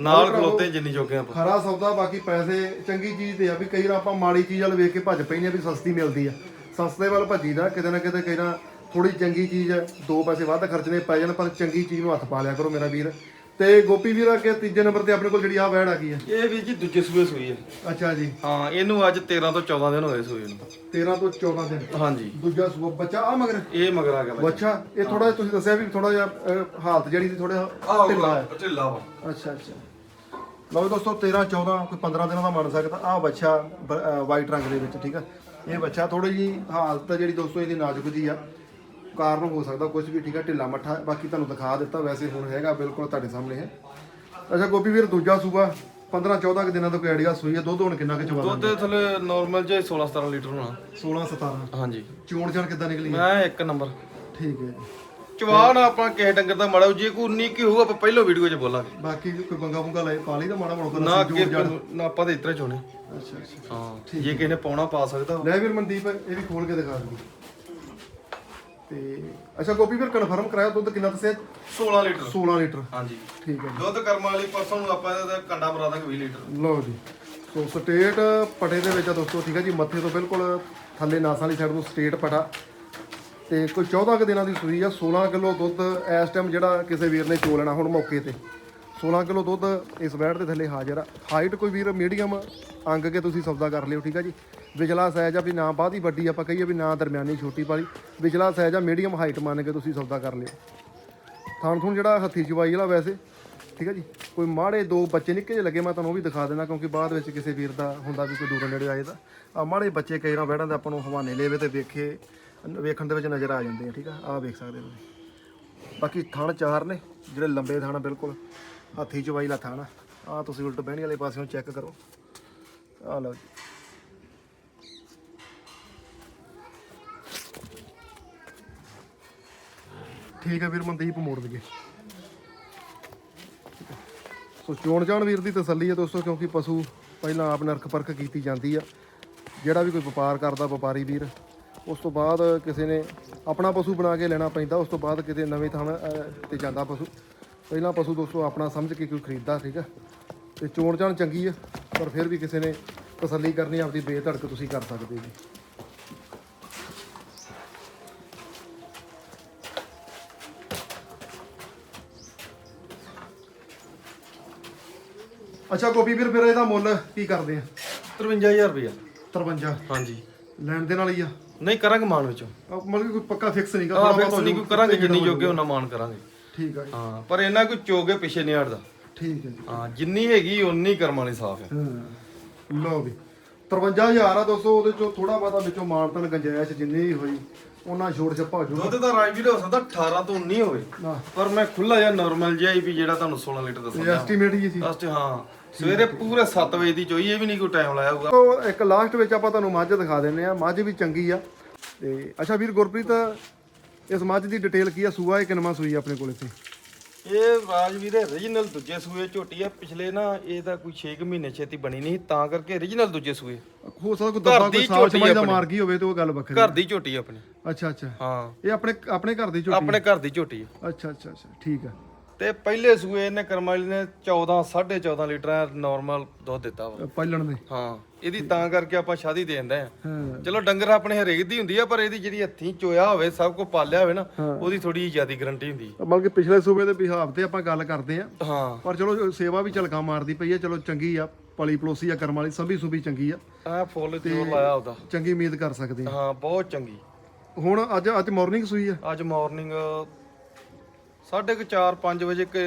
ਨਾਲ ਖਲੋਤੇ ਜਿੰਨੀ ਚੁੱਕੇ ਆਪਾਂ। ਖਰਾ ਸੌਦਾ ਬਾਕੀ ਪੈਸੇ ਚੰਗੀ ਚੀਜ਼ ਤੇ ਆ ਵੀ ਕਈ ਵਾਰ ਆਪਾਂ ਮਾੜੀ ਚੀਜ਼ ਵੱਲ ਵੇਖ ਕੇ ਭੱਜ ਪੈਂਦੇ ਆ ਵੀ ਸਸਤੀ ਮਿਲਦੀ ਆ। ਸਸਤੇ ਵੱਲ ਭੱਜੀਦਾ ਕਿਤੇ ਨਾ ਕਿਤੇ ਕਈ ਨਾ ਥੋੜੀ ਚੰਗੀ ਚੀਜ਼ ਆ, ਦੋ ਪੈਸੇ ਵੱਧ ਖਰਚਣੇ ਪੈ ਜਾਣ ਪਰ ਚੰਗੀ ਚੀਜ਼ ਨੂੰ ਹੱਥ ਪਾ ਲਿਆ ਕਰੋ ਮੇਰਾ ਵੀਰ। ਤੇ ਗੋਪੀ ਵੀਰ ਅੱਗੇ ਤੀਜੇ ਨੰਬਰ ਤੇ ਆਪਣੇ ਕੋਲ ਜਿਹੜੀ ਆ ਵੈੜ ਆ ਗਈ ਆ? ਇਹ ਵੀ ਜੀ ਦੂਜੇ ਸੂਏ ਸੂਈ ਹੈ। ਅੱਛਾ ਜੀ। ਹਾਂ ਇਹਨੂੰ ਅੱਜ 13 ਤੋਂ 14 ਦਿਨ ਹੋਏ ਸੂਏ ਨੂੰ। 13 ਤੋਂ 14 ਦਿਨ। ਹਾਂਜੀ। ਦੂਜਾ ਸੂਆ ਬੱਚਾ ਆ ਮਗਰ? ਇਹ ਮਗਰ ਆ ਗਿਆ ਬੱਚਾ। ਬੱਚਾ ਇਹ ਥੋੜਾ ਤੁਸੀਂ ਦੱਸਿਆ ਵੀ ਥੋੜਾ ਜਿਹਾ ਅਹ, ਹਾਲਤ ਜਿਹੜੀ ਸੀ ਥੋੜਾ ਆਹ ਢਿੱਲਾ ਹੈ। ਢਿੱਲਾ ਵਾ। ਅੱਛਾ ਅੱਛਾ। ਲਓ ਦੋਸਤੋ 13 14 ਕੋਈ 15 ਦਿਨਾਂ ਦਾ ਬਣ ਸਕਦਾ ਆ ਬੱਚਾ ਵਾਈਟ ਰੰਗ ਦੇ ਵਿੱਚ ਠੀਕ ਆ? ਇਹ ਬੱਚਾ ਥੋੜੀ ਜੀ ਹਾਲਤ ਜਿਹੜੀ ਦੋਸਤੋ ਇਹਦੀ ਨਾਜ਼ੁਕ ਜੀ ਆ। ਕਾਰਨ ਹੋ ਸਕਦਾ ਕੁਝ ਵੀ ਠੀਕ ਆ ਢਿੱਲਾ ਮੱਠਾ ਬਾਕੀ ਤੁਹਾਨੂੰ ਦਿਖਾ ਦਿੱਤਾ ਵੈਸੇ ਹੁਣ ਹੈਗਾ ਬਿਲਕੁਲ ਤੁਹਾਡੇ ਸਾਹਮਣੇ ਹੈ। ਅੱਛਾ ਗੋਪੀ ਵੀਰ ਦੂਜਾ ਸੂਬਾ 15 14 ਕੁ ਦਿਨਾਂ ਤੋਂ ਕੋਈ ਆਈਡੀਆ ਸੂਈ ਆ ਦੁੱਧ ਹੁਣ ਕਿੰਨਾ ਕੁ ਚਵਾ ਦੁੱਧ ਥੱਲੇ ਨਾਰਮਲ ਜੇ 16 17 ਲੀਟਰ ਹੋਣਾ। 16 17 ਹਾਂਜੀ। ਚੋਣ ਜਾਣ ਕਿੱਦਾਂ ਨਿਕਲੀ ਮੈਂ ਇੱਕ ਨੰਬਰ। ਠੀਕ ਹੈ। ਜੀ ਚਵਾਨ ਆਪਾਂ ਕਿਸੇ ਡੰਗਰ ਦਾ ਮਾੜਾ ਜੇ ਕੋਈ 19 ਕੀ ਹੋਊ ਆਪਾਂ ਪਹਿਲਾਂ ਵੀਡੀਓ 'ਚ ਬੋਲਾਂਗੇ। ਬਾਕੀ ਕੋਈ ਬੰਗਾ ਬੰਗਾ ਲੈ ਪਾ ਲਈ ਤਾਂ ਮਾੜਾ ਨਾ ਅੱਗੇ ਨਾ ਆਪਾਂ ਤਾਂ ਇਤਰੇ ਚੋਣੇ। ਅੱਛਾ ਅੱਛਾ। ਹਾਂ ਜੇ ਕਿਸੇ ਨੇ ਪਾਉਣਾ ਪਾ ਸਕਦਾ। ਲੈ ਵੀਰ ਮਨਦੀਪ ਇਹ ਵੀ ਖੋਲ ਕੇ ਦਿਖਾ ਦਿਓ ਤੇ ਅੱਛਾ ਗੋਪੀ ਵੀਰ ਕਨਫਰਮ ਕਰਾਇਆ ਦੁੱਧ ਕਿੰਨਾ ਦੱਸਿਆ? 16 ਲੀਟਰ। 16 ਲੀਟਰ। ਹਾਂਜੀ। ਠੀਕ ਹੈ ਦੁੱਧ ਕਰਮ ਵਾਲੀ ਪਰਸੋਂ ਨੂੰ ਆਪਾਂ ਇਹਦਾ ਕੰਡਾ ਮਰਾ ਦਾਂਗੇ 20 ਲੀਟਰ। ਜੀ ਲਓ ਜੀ। ਸੋ ਸਟੇਟ ਪਟੇ ਦੇ ਵਿੱਚ ਆ ਦੋਸਤੋ ਠੀਕ ਹੈ ਜੀ ਮੱਥੇ ਤੋਂ ਬਿਲਕੁਲ ਥੱਲੇ ਨਾਸਾਂ ਵਾਲੀ ਸਾਈਡ ਤੋਂ ਸਟੇਟ ਪਟਾ। ਤੇ ਕੋਈ 14 ਕੁ ਦਿਨਾਂ ਦੀ ਸੂਈ ਆ 16 ਕਿਲੋ ਦੁੱਧ ਇਸ ਟਾਈਮ ਜਿਹੜਾ ਕਿਸੇ ਵੀਰ ਨੇ ਚੋ ਲੈਣਾ ਹੁਣ ਮੌਕੇ ਤੇ। 16 ਕਿਲੋ ਦੁੱਧ ਇਸ ਵੈੜ ਦੇ ਥੱਲੇ ਹਾਜ਼ਰ ਆ। ਹਾਈਟ ਕੋਈ ਵੀਰ ਮੀਡੀਅਮ ਅੰਗ ਕੇ ਤੁਸੀਂ ਸੌਦਾ ਕਰ ਲਿਓ ਠੀਕ ਆ ਜੀ। ਵਿਚਲਾ ਸਾਈਜ਼ ਆ ਵੀ ਨਾ ਬਾਹਦੀ ਵੱਡੀ ਆਪਾਂ ਕਹੀਏ ਵੀ ਨਾ ਦਰਮਿਆਨੀ ਛੋਟੀ ਵਾਲੀ। ਵਿਚਲਾ ਸਾਈਜ਼ ਆ ਮੀਡੀਅਮ ਹਾਈਟ ਮੰਨ ਕੇ ਤੁਸੀਂ ਸੌਦਾ ਕਰ ਲਿਓ। ਥਾਣ ਥੂਣ ਜਿਹੜਾ ਹੱਥੀ ਚਵਾਈ ਵਾਲਾ ਵੈਸੇ, ਠੀਕ ਹੈ ਜੀ? ਕੋਈ ਮਾੜੇ ਦੋ ਬੱਚੇ ਨਿੱਕੇ ਜਿਹੇ ਲੱਗੇ, ਮੈਂ ਤੁਹਾਨੂੰ ਉਹ ਵੀ ਦਿਖਾ ਦੇਣਾ ਕਿਉਂਕਿ ਬਾਅਦ ਵਿੱਚ ਕਿਸੇ ਵੀਰ ਦਾ ਹੁੰਦਾ ਵੀ ਕੋਈ ਦੂਰੋਂ ਨੇੜੇ ਆਏ ਦਾ ਆ ਮਾੜੇ ਬੱਚੇ ਕਈ ਵਾਰ ਬੈਠਾਂ ਦੇ ਆਪਾਂ ਨੂੰ ਹਵਾਨੇ ਲੇਵੇ ਤੇ ਵੇਖੇ ਵੇਖਣ ਦੇ ਵਿੱਚ ਨਜ਼ਰ ਆ ਜਾਂਦੇ ਆ, ਠੀਕ ਆ? ਆ ਵੇਖ ਸਕਦੇ ਹੋ ਤੁਸੀਂ। ਬਾਕੀ ਥਣ ਚਾਰ ਨੇ, ਜਿਹੜੇ ਲੰਬੇ ਥਣ ਆ, ਬਿਲਕੁਲ ਹੱਥੀ ਚਵਾਈ ਵਾਲਾ ਥਣ ਆ। ਆਹ ਤੁਸੀਂ ਉਲਟ ਬਹਿਣੀ ਵਾਲੇ ਪਾਸਿਓਂ ਚੈੱਕ ਕਰੋ। ਆ ਲਓ ਜੀ। ਠੀਕ ਹੈ ਵੀਰ ਮਨਦੀਪ ਮੋੜ ਦਈਏ। ਸੋ ਚੋਣ ਚਾਣ ਵੀਰ ਦੀ ਤਸੱਲੀ ਹੈ ਦੋਸਤੋ ਕਿਉਂਕਿ ਪਸ਼ੂ ਪਹਿਲਾਂ ਆਪ ਨਰਖ ਪਰਖ ਕੀਤੀ ਜਾਂਦੀ ਆ। ਜਿਹੜਾ ਵੀ ਕੋਈ ਵਪਾਰ ਕਰਦਾ ਵਪਾਰੀ ਵੀਰ ਉਸ ਤੋਂ ਬਾਅਦ ਕਿਸੇ ਨੇ ਆਪਣਾ ਪਸ਼ੂ ਬਣਾ ਕੇ ਲੈਣਾ ਪੈਂਦਾ ਉਸ ਤੋਂ ਬਾਅਦ ਕਿਤੇ ਨਵੇਂ ਥਾਂ ਅਹ, ਤੇ ਜਾਂਦਾ ਪਸ਼ੂ। ਪਹਿਲਾਂ ਪਸ਼ੂ ਦੋਸਤੋ ਆਪਣਾ ਸਮਝ ਕੇ ਕੋਈ ਖਰੀਦਦਾ ਠੀਕ ਆ? ਤੇ ਚੋਣ ਚਾਣ ਚੰਗੀ ਆ ਪਰ ਫਿਰ ਵੀ ਕਿਸੇ ਨੇ ਤਸੱਲੀ ਕਰਨੀ ਆਪਦੀ ਬੇਧੜਕ ਤੁਸੀਂ ਕਰ ਸਕਦੇ ਜੀ। ਅੱਛਾ ਗੋਪੀ ਵੀਰ ਫਿਰ ਇਹਦਾ ਮੁੱਲ ਕੀ ਕਰਦੇ ਆ? 53000 ਰੁਪਇਆ 53 ਹਾਂਜੀ। ਲੈਣ ਦੇ ਨਾਲ ਹੀ ਆ? ਨਹੀਂ ਕਰਾਂਗੇ ਮਾਨ ਵਿੱਚੋਂ। ਆ, ਮਤਲਬ ਕਿ ਕੋਈ ਪੱਕਾ ਫਿਕਸ ਨਹੀਂਗਾ ਆ ਫਿਕਸ ਨਹੀਂ ਕੋਈ ਕਰਾਂਗੇ ਜਿੰਨੀ ਜੋਗੇ ਉਹਨਾਂ ਮਾਨ ਕਰਾਂਗੇ। ਠੀਕ ਆ ਜੀ। ਹਾਂ ਪਰ ਇਹਨਾਂ ਕੋਈ ਚੋਗੇ ਪਿੱਛੇ ਨਹੀਂ ਹਟਦਾ ਠੀਕ ਹੈ ਜੀ। ਹਾਂ ਜਿੰਨੀ ਹੈਗੀ ਉਨੀ ਕਰਮ ਵਾਲੀ ਸਾਫ਼ ਹੈ। ਹਾਂ ਲਓ ਵੀ। 53000 ਆ ਦੋਸਤੋ ਉਹਦੇ ਚੋਂ ਥੋੜਾ ਬਹੁਤਾ ਵਿੱਚੋਂ ਮਾਨਤਨ ਗੰਜਾਇਸ਼ ਜਿੰਨੀ ਵੀ ਹੋਈ ਉਹਨਾਂ ਛੋੜ ਛੱਪਾ ਹੋ ਜਾਊਗਾ। ਦੁੱਧ ਦਾ ਰਾਜ ਵੀ ਹੋ ਸਕਦਾ 18 ਤੋਂ 19 ਹੋਵੇ। ਪਰ ਮੈਂ ਖੁੱਲਾ ਜਿਹਾ ਨਾਰਮਲ ਜਿਹਾ ਹੀ ਵੀ ਜਿਹੜਾ ਤੁਹਾਨੂੰ 16 ਲੀਟਰ ਇਹ ਦੱਸਦਾ ਐਸਟੀਮੇਟ ਹੀ ਸੀ। ਲਾਸਟ ਹਾਂ। ਸਵੇਰੇ ਪੂਰੇ 7 ਵਜੇ ਦੀ ਚੋਈ ਇਹ ਵੀ ਨਹੀਂ ਕੋਈ ਟਾਈਮ ਲਾਇਆ ਹੋਊਗਾ। ਤੋ ਇੱਕ ਲਾਸਟ ਵਿੱਚ ਆਪਾਂ ਤੁਹਾਨੂੰ ਮੱਝ ਦਿਖਾ ਦਿੰਨੇ ਆ ਮੱਝ ਵੀ ਚੰਗੀ ਆ। ਤੇ ਅੱਛਾ ਵੀਰ ਗੁਰਪ੍ਰੀਤ ਇਸ ਮੱਝ ਦੀ ਡਿਟੇਲ ਕੀ ਆ? ਸੂਆ ਇਹ ਕਿੰਨਵਾਂ ਸੂਈ ਆ ਆਪਣੇ ਕੋਲ ਇੱਥੇ? ਇਹ ਰਾਜਵੀਰ ਰੀਜਨਲ ਦੂਜੇ ਸੂਏ ਝੋਟੀ ਆ। ਪਿਛਲੇ ਨਾ ਇਹ ਤਾਂ ਕੋਈ 6 ਮਹੀਨੇ ਛੇਤੀ ਬਣੀ ਨਹੀਂ ਤਾਂ ਕਰਕੇ ਰੀਜਨਲ ਦੂਜੇ ਸੂਏ। ਹੋ ਸਕਦਾ ਕੋਈ ਦੱਬਾ ਕੋਈ ਸਾਲ ਸਮਾਈ ਦਾ। ਮਾਰ ਗਈ ਹੋਵੇ ਤੇ ਉਹ ਗੱਲ ਵੱਖਰੀ ਘਰ ਦੀ ਝੋਟੀ ਆਪਣੀ। ਅੱਛਾ ਅੱਛਾ। ਹਾਂ। ਇਹ ਆਪਣੇ ਆਪਣੇ ਘਰ ਦੀ ਝੋਟੀ ਆਪਣੇ ਘਰ ਦੀ ਝੋਟੀ। ਅੱਛਾ ਅੱਛਾ ਅੱਛਾ। ਠੀਕ ਆ। ਤੇ ਪਹਿਲੇ ਸੂਏ ਇਹਨੇ ਕਰਮ ਵਾਲੀ ਨੇ 14 14.5 ਲੀਟਰ ਨਾਰਮਲ ਦੁੱਧ ਦਿੱਤਾ ਵਾ। ਪਾਲਣ ਦੇ। ਹਾਂ ਇਹਦੀ ਤਾਂ ਕਰਕੇ ਆਪਾਂ ਸ਼ਾਦੀ ਦੇ ਦਿੰਦੇ ਆ ਹਾਂ। ਚਲੋ ਡੰਗਰ ਆਪਣੇ ਹਰੇਕ ਦੀ ਹੁੰਦੀ ਆ ਪਰ ਇਹਦੀ ਜਿਹੜੀ ਹੱਥੀਂ ਚੋਇਆ ਹੋਵੇ ਸਭ ਕੋ ਪਾਲਿਆ ਹੋਵੇ ਨਾ ਉਹਦੀ ਥੋੜੀ ਜ਼ਿਆਦੀ ਗਰੰਟੀ ਹੁੰਦੀ ਬਲਕਿ ਪਿਛਲੇ ਸੂਬੇ ਦੇ ਬਿਹਾਵ ਤੇ ਆਪਾਂ ਗੱਲ ਕਰਦੇ ਆ ਹਾਂ। ਪਰ ਚਲੋ ਸੇਵਾ ਵੀ ਝਲਕਾ ਮਾਰਦੀ ਪਈ ਆ ਚਲੋ ਚੰਗੀ ਆ। ਪਲੀ ਪਲੋਸੀ ਆ ਕਰਮ ਵਾਲੀ ਸਭੀ ਸੁਭੀ ਚੰਗੀ ਆ। ਆ ਫੁੱਲ ਚੋਰ ਲਾਇਆ ਉਹਦਾ। ਚੰਗੀ ਉਮੀਦ ਕਰ ਸਕਦੇ ਆ ਹਾਂ ਬਹੁਤ ਚੰਗੀ। ਹੁਣ ਅੱਜ ਅੱਜ ਮਾਰਨਿੰਗ ਸੂਈ ਆ। ਅੱਜ ਮਾਰਨਿੰਗ ਸਾਢੇ ਕੁ 4 5 ਵਜੇ ਕੇ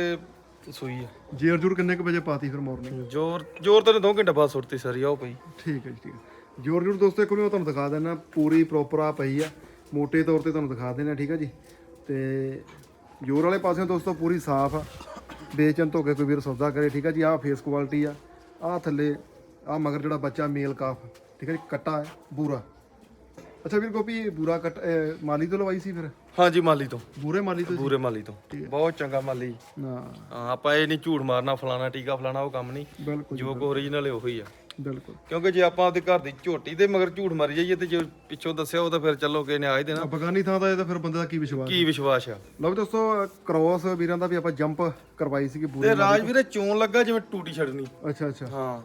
ਸੂਈ ਆ। ਜੇਰ ਜੂਰ ਕਿੰਨੇ ਕੁ ਵਜੇ ਪਾਤੀ ਫਿਰ ਮਾਰਨਿੰਗ? ਜ਼ੋਰ ਜ਼ੋਰ ਤਾਂ 2 ਘੰਟੇ ਬਾਅਦ ਸੁੱਟਤੀ ਸਾਰੀ ਆਓ ਪਈ ਠੀਕ ਹੈ ਜੀ ਠੀਕ ਹੈ। ਜੋਰ ਜੋਰ ਦੋਸਤੋ ਇੱਕ ਵਾਰੀ ਮੈਂ ਤੁਹਾਨੂੰ ਦਿਖਾ ਦਿੰਦਾ ਪੂਰੀ ਪ੍ਰੋਪਰ ਆ ਪਈ ਆ। ਮੋٹے ਤੌਰ ਤੇ ਤੁਹਾਨੂੰ ਦਿਖਾ ਦਿੰਦਾ ਠੀਕ ਹੈ ਜੀ। ਤੇ ਜੋਰ ਵਾਲੇ ਪਾਸਿਓਂ ਦੋਸਤੋ ਪੂਰੀ ਸਾਫ਼ ਆ। ਵੇਚਣ ਤੋਂ ਕੇ ਕੋਈ ਵੀਰ ਸੌਦਾ ਕਰੇ ਠੀਕ ਆ ਜੀ। ਆਹ ਫੇਸ ਕੁਆਲਿਟੀ ਆ। ਆਹ ਥੱਲੇ ਆਹ ਮਗਰ ਜਿਹੜਾ ਬੱਚਾ ਮੇਲ ਕਾਫ ਠੀਕ ਹੈ ਜੀ ਕੱਟਾ ਹੈ ਬੂਰਾ। ਅੱਛਾ ਵੀਰ ਗੋਪੀ ਇਹ ਬੂਰਾ ਕੱਟ ਇਹ ਮਾਲੀ ਤੋਂ ਲਵਾਈ ਸੀ ਫਿਰ? ਹਾਂਜੀ ਮਾਲੀ ਤੋਂ। ਬੂਰੇ ਮਾਲੀ ਤੋਂ ਪੂਰੇ ਮਾਲੀ ਤੋਂ। ਬਹੁਤ ਚੰਗਾ ਮਾਲੀ। ਨਾ। ਹਾਂ, ਆਪਾਂ ਇਹ ਨਹੀਂ ਝੂਠ ਮਾਰਨਾ ਫਲਾਣਾ ਟੀਕਾ ਫਲਾਣਾ ਉਹ ਕੰਮ ਨਹੀਂ। ਬਿਲਕੁਲ ਜੋ ਕੋ ਓਰੀਜਨਲ ਉਹੀ ਆ। ਬਿਲਕੁਲ। ਕਿਉਂਕਿ ਜੇ ਆਪਾਂ ਆਪਦੇ ਘਰ ਦੀ ਝੋਟੀ ਦੇ ਮਗਰ ਝੂਠ ਮਾਰੀ ਜਾਈਏ ਤੇ ਜੇ ਪਿੱਛੋਂ ਦੱਸਿਆ ਉਹ ਤਾਂ ਫਿਰ ਚੱਲੋ ਕਿ ਨੇ ਆ ਹੀ ਦੇਣਾ। ਬਗਾਨੀ ਥਾਂ ਦਾ ਇਹ ਤਾਂ ਫਿਰ ਬੰਦੇ ਦਾ ਕੀ ਵਿਸ਼ਵਾਸ ਕੀ ਵਿਸ਼ਵਾਸ ਆ? ਲਓ ਵੀ ਦੋਸਤੋ ਕ੍ਰੋਸ ਵੀਰਾਂ ਦਾ ਵੀ ਆਪਾਂ ਜੰਪ ਕਰਵਾਈ ਸੀਗੀ ਬੂਰੇ ਤੇ। ਰਾਜਵੀਰੇ ਚੋਣ ਲੱਗਾ ਜਿਵੇਂ ਟੂਟੀ ਛੱਡਣੀ। ਅੱਛਾ ਅੱਛਾ। ਹਾਂ।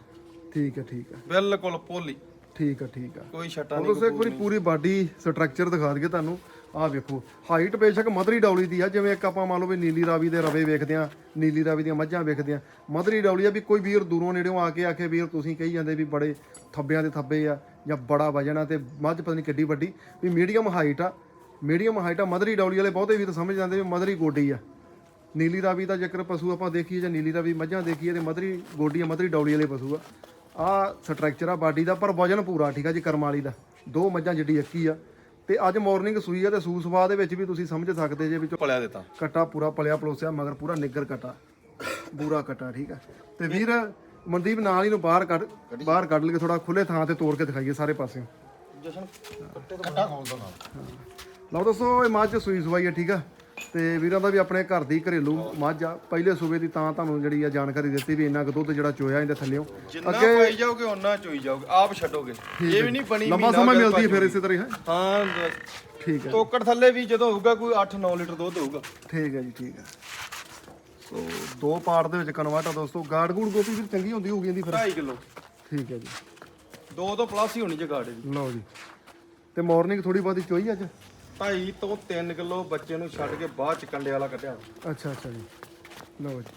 ਠੀਕ ਹੈ ਠੀਕ ਹੈ। ਬਿਲਕੁਲ ਪੋਲੀ। ਠੀਕ ਹੈ ਠੀਕ ਹੈ ਕੋਈ ਛੱਟਾ ਨਹੀਂ ਦੋਸਤੋ ਇੱਕ ਵਾਰੀ ਪੂਰੀ ਬਾਡੀ ਸਟਰਕਚਰ ਦਿਖਾ ਦਈਏ ਤੁਹਾਨੂੰ। ਆਹ ਵੇਖੋ ਹਾਈਟ ਬੇਸ਼ੱਕ ਮਧਰੀ ਡੌਲੀ ਦੀ ਆ ਜਿਵੇਂ ਇੱਕ ਆਪਾਂ ਮੰਨ ਲਓ ਵੀ ਨੀਲੀ ਰਾਵੀ ਦੇ ਰਵੇ ਵੇਖਦੇ ਆ ਨੀਲੀ ਰਾਵੀ ਦੀਆਂ ਮੱਝਾਂ ਵੇਖਦੇ ਆ। ਮਧਰੀ ਡੌਲੀ ਆ ਵੀ ਕੋਈ ਵੀਰ ਦੂਰੋਂ ਨੇੜਿਓਂ ਆ ਕੇ ਆਖੇ ਵੀਰ ਤੁਸੀਂ ਕਹੀ ਜਾਂਦੇ ਵੀ ਬੜੇ ਥੱਬਿਆਂ ਦੇ ਥੱਬੇ ਆ ਜਾਂ ਬੜਾ ਵਜਨ ਆ ਤੇ ਮੱਝ ਪਤਾ ਨਹੀਂ ਕਿੱਡੀ ਵੱਡੀ। ਵੀ ਮੀਡੀਅਮ ਹਾਈਟ ਆ ਮੀਡੀਅਮ ਹਾਈਟ ਆ ਮਧਰੀ ਡੌਲੀ ਵਾਲੇ ਬਹੁਤੇ ਵੀਰ ਸਮਝ ਜਾਂਦੇ ਵੀ ਮਧਰੀ ਗੋਡੀ ਆ। ਨੀਲੀ ਰਾਵੀ ਦਾ ਜੇਕਰ ਪਸ਼ੂ ਆਪਾਂ ਦੇਖੀਏ ਜਾਂ ਨੀਲੀ ਰਾਵੀ ਮੱਝਾਂ ਦੇਖੀਏ ਤੇ ਮਧਰੀ ਗੋਡੀ ਆ ਮਧਰੀ ਡੌਲੀ ਵਾਲੇ ਪਸ਼ੂ ਆ। ਆ ਸਟਰਕਚਰ ਆ ਬਾਡੀ ਦਾ ਪਰ ਵਜਨ ਪੂਰਾ ਠੀਕ ਆ ਜੀ ਕਰਮ ਵਾਲੀ ਦਾ। ਦੋ ਮੱਝਾਂ ਜਿੱਡੀ ਅੱਕੀ ਆ। ਤੇ ਅੱਜ ਮਾਰਨਿੰਗ ਸੂਈ ਆ ਤੇ ਸੂ ਸਵਾ ਦੇ ਵਿੱਚ ਵੀ ਤੁਸੀਂ ਸਮਝ ਸਕਦੇ ਜੇ ਵਿੱਚ ਪਲਿਆ ਦਿੱਤਾ। ਕਟਾ ਪੂਰਾ ਪਲਿਆ ਪਲੋਸਿਆ ਮਗਰ ਪੂਰਾ ਨਿੱਗਰ ਕਟਾ। ਪੂਰਾ ਕਟਾ ਠੀਕ ਆ। ਤੇ ਵੀਰ ਮਨਦੀਪ ਨਾਲ ਹੀ ਨੂੰ ਬਾਹਰ ਕੱਢ ਬਾਹਰ ਕੱਢ ਲਈਏ ਥੋੜਾ ਖੁੱਲੇ ਥਾਂ ਤੇ ਤੋੜ ਕੇ ਦਿਖਾਈਏ ਸਾਰੇ ਪਾਸਿਓਂ। ਜਸ਼ਨ ਲਓ ਦੋਸਤੋ ਇਹ ਮੱਝ ਸੂਈ ਸਵਾਈ ਹੈ ਠੀਕ ਆ। ਤੇ ਵੀਰਾਂ ਦਾ ਵੀ ਆਪਣੇ ਘਰ ਦੀ ਘਰੇਲੂ ਮੱਝ ਆ। ਪਹਿਲੇ ਸੂਬੇ ਦੀ ਤਾਂ ਤੁਹਾਨੂੰ ਜਿਹੜੀ ਆ ਜਾਣਕਾਰੀ ਦਿੱਤੀ ਵੀ ਇੰਨਾ ਕੁ ਦੁੱਧ ਜਿਹੜਾ ਚੋਇਆ ਇਹਦੇ ਥੱਲੇੋਂ। ਜਿੰਨਾ ਪਾਈ ਜਾਓਗੇ ਉਹਨਾਂ ਚੋਈ ਜਾਓਗੇ। ਆਪ ਛੱਡੋਗੇ। ਇਹ ਵੀ ਨਹੀਂ ਬਣੀ ਲੰਬਾ ਸਮਾਂ ਮਿਲਦੀ ਹੈ ਫਿਰ ਇਸੇ ਤਰ੍ਹਾਂ ਹੀ ਠੀਕ ਹੈ। ਤੋਕੜ ਥੱਲੇ ਵੀ ਜਦੋਂ ਹੋਊਗਾ ਕੋਈ 8-9 ਲੀਟਰ ਦੁੱਧ ਹੋਊਗਾ। ਠੀਕ ਹੈ ਜੀ ਠੀਕ ਹੈ। ਸੋ ਦੋ ਪਾਰਟ ਦੇ ਵਿੱਚ ਕਨਵਰਟ ਆ ਦੋਸਤੋ। ਗਾਰਡ ਗੂੜ ਗੋਪੀ ਫਿਰ ਚੰਗੀ ਹੁੰਦੀ ਹੋਊਗੀ ਇਹਦੀ ਫਿਰ। 2.5 ਕਿਲੋ। ਠੀਕ ਹੈ ਜੀ। ਦੋ ਤੋਂ ਪਲੱਸ ਹੀ ਹੋਣੀ ਜਗਾੜੇ ਦੀ। ਲਓ ਜੀ। ਤੇ ਮਾਰਨਿੰਗ ਥੋੜੀ ਬਹੁਤੀ ਚੋਈ ਅੱਜ? 2.5 ਤੋਂ 3 ਕਿਲੋ ਬੱਚੇ ਨੂੰ ਛੱਡ ਕੇ ਬਾਅਦ ਚ ਕੰਡੇ ਵਾਲਾ ਕੱਢਿਆ। ਅੱਛਾ ਅੱਛਾ ਜੀ। ਲਓ ਜੀ,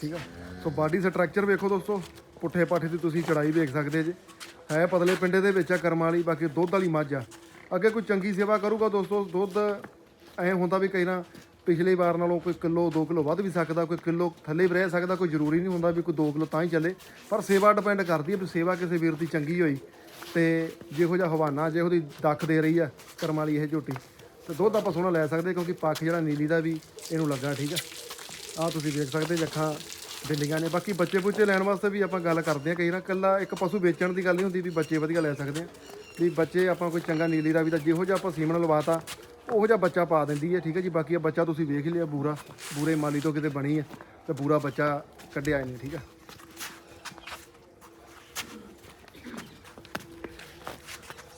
ਠੀਕ ਆ। ਸੋ ਬਾਡੀ ਸਟਰਕਚਰ ਵੇਖੋ ਦੋਸਤੋ, ਪੁੱਠੇ ਪਾਠੇ ਦੀ ਤੁਸੀਂ ਚੜਾਈ ਵੇਖ ਸਕਦੇ ਜੇ। ਹੈ ਪਤਲੇ ਪਿੰਡੇ ਦੇ ਵਿੱਚ ਆ ਕਰਮ ਵਾਲੀ, ਬਾਕੀ ਦੁੱਧ ਵਾਲੀ ਮੱਝ ਆ। ਅੱਗੇ ਕੋਈ ਚੰਗੀ ਸੇਵਾ ਕਰੂਗਾ ਦੋਸਤੋ, ਦੁੱਧ ਐ ਹੁੰਦਾ ਵੀ ਕਈ ਨਾ ਪਿਛਲੀ ਵਾਰ ਨਾਲੋਂ ਕੋਈ ਕਿਲੋ 2 ਕਿਲੋ ਵੱਧ ਵੀ ਸਕਦਾ, ਕੋਈ ਕਿਲੋ ਥੱਲੇ ਵੀ ਰਹਿ ਸਕਦਾ, ਕੋਈ ਜ਼ਰੂਰੀ ਨਹੀਂ ਹੁੰਦਾ ਵੀ ਕੋਈ 2 ਕਿਲੋ ਤਾਂ ਹੀ ਚੱਲੇ। ਪਰ ਸੇਵਾ ਡਿਪੈਂਡ ਕਰਦੀ ਹੈ ਵੀ ਸੇਵਾ ਕਿਸੇ ਵੀਰ ਦੀ ਚੰਗੀ ਹੋਈ ਤੇ ਜਿਹੋ ਜਿਹਾ ਹਵਾਨਾ, ਜਿਹੋ ਦੀ ਦੱਖ ਦੇ ਰਹੀ ਆ ਕਰਮ ਵਾਲੀ ਇਹ ਝੋਟੀ। ਤੇ ਦੁੱਧ ਆਪਾਂ ਸੋਹਣਾ ਲੈ ਸਕਦੇ ਕਿਉਂਕਿ ਪੱਖ ਜਿਹੜਾ ਨੀਲੀ ਦਾ ਵੀ ਇਹਨੂੰ ਲੱਗਾ, ਠੀਕ ਆ? ਆਹ ਤੁਸੀਂ ਦੇਖ ਸਕਦੇ ਜੇ ਅੱਖਾਂ ਬਿੱਲੀਆਂ ਨੇ। ਬਾਕੀ ਬੱਚੇ ਬੁੱਚੇ ਲੈਣ ਵਾਸਤੇ ਵੀ ਆਪਾਂ ਗੱਲ ਕਰਦੇ ਆ ਕਈ ਨਾ ਕੱਲਾ ਇੱਕ ਪਸ਼ੂ ਵੇਚਣ ਦੀ ਗੱਲ ਨਹੀਂ ਹੁੰਦੀ ਵੀ ਬੱਚੇ ਵਧੀਆ ਲੈ ਸਕਦੇ ਆ ਵੀ ਬੱਚੇ ਆਪਾਂ ਕੋਈ ਚੰਗਾ ਨੀਲੀ ਦਾ ਵੀ ਤਾਂ ਜਿਹੋ ਜਿਹਾ ਆਪਾਂ ਸੀਮਨ ਲਵਾਤਾ, ਉਹੋ ਜਿਹਾ ਬੱਚਾ ਪਾ ਦਿੰਦੀ ਹੈ, ਠੀਕ ਹੈ ਜੀ? ਬਾਕੀ ਆ ਬੱਚਾ ਤੁਸੀਂ ਵੇਖ ਲਿਆ, ਬੂਰਾ, ਬੂਰੇ ਮਾਲੀ ਤੋਂ ਕਿਤੇ ਬਣੀ ਹੈ ਤੇ ਬੂਰਾ ਬੱਚਾ ਕੱਢਿਆ ਇਹਨੇ, ਠੀਕ ਆ?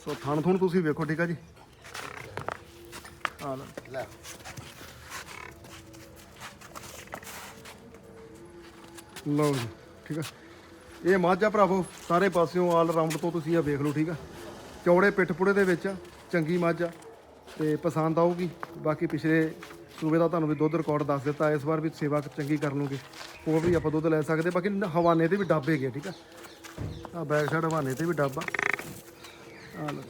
ਸੋ ਥਣ ਥਣ ਤੁਸੀਂ ਵੇਖੋ, ਠੀਕ ਆ ਜੀ? ਆ ਲੈ ਲਓ ਜੀ ਠੀਕ ਆ। ਇਹ ਮੱਝ ਭਰਾਵੋ ਸਾਰੇ ਪਾਸਿਓਂ ਆਲ ਰਾਊਂਡ ਤੋਂ ਤੁਸੀਂ ਆ ਵੇਖ ਲਓ ਠੀਕ ਆ। ਚੌੜੇ ਪਿੱਠ ਪੁੜੇ ਦੇ ਵਿੱਚ ਆ, ਚੰਗੀ ਮੱਝ। ਤੇ ਪਸੰਦ ਆਊਗੀ। ਬਾਕੀ ਪਿਛਲੇ ਸੂਬੇ ਦਾ ਤੁਹਾਨੂੰ ਵੀ ਦੁੱਧ ਰਿਕਾਰਡ ਦੱਸ ਦਿੱਤਾ ਇਸ ਵਾਰ ਵੀ ਸੇਵਾ ਚੰਗੀ ਕਰ ਲੂਗੇ। ਹੋਰ ਵੀ ਆਪਾਂ ਦੁੱਧ ਲੈ ਸਕਦੇ। ਬਾਕੀ ਹਵਾਨੇ ਤੇ ਵੀ ਡੱਬੇ ਗਏ ਠੀਕ ਆ। ਆ ਬੈਕ ਸਾਈਡ ਹਵਾਨੇ ਤੇ ਵੀ ਡੱਬਾ ਆ। ਲਓ।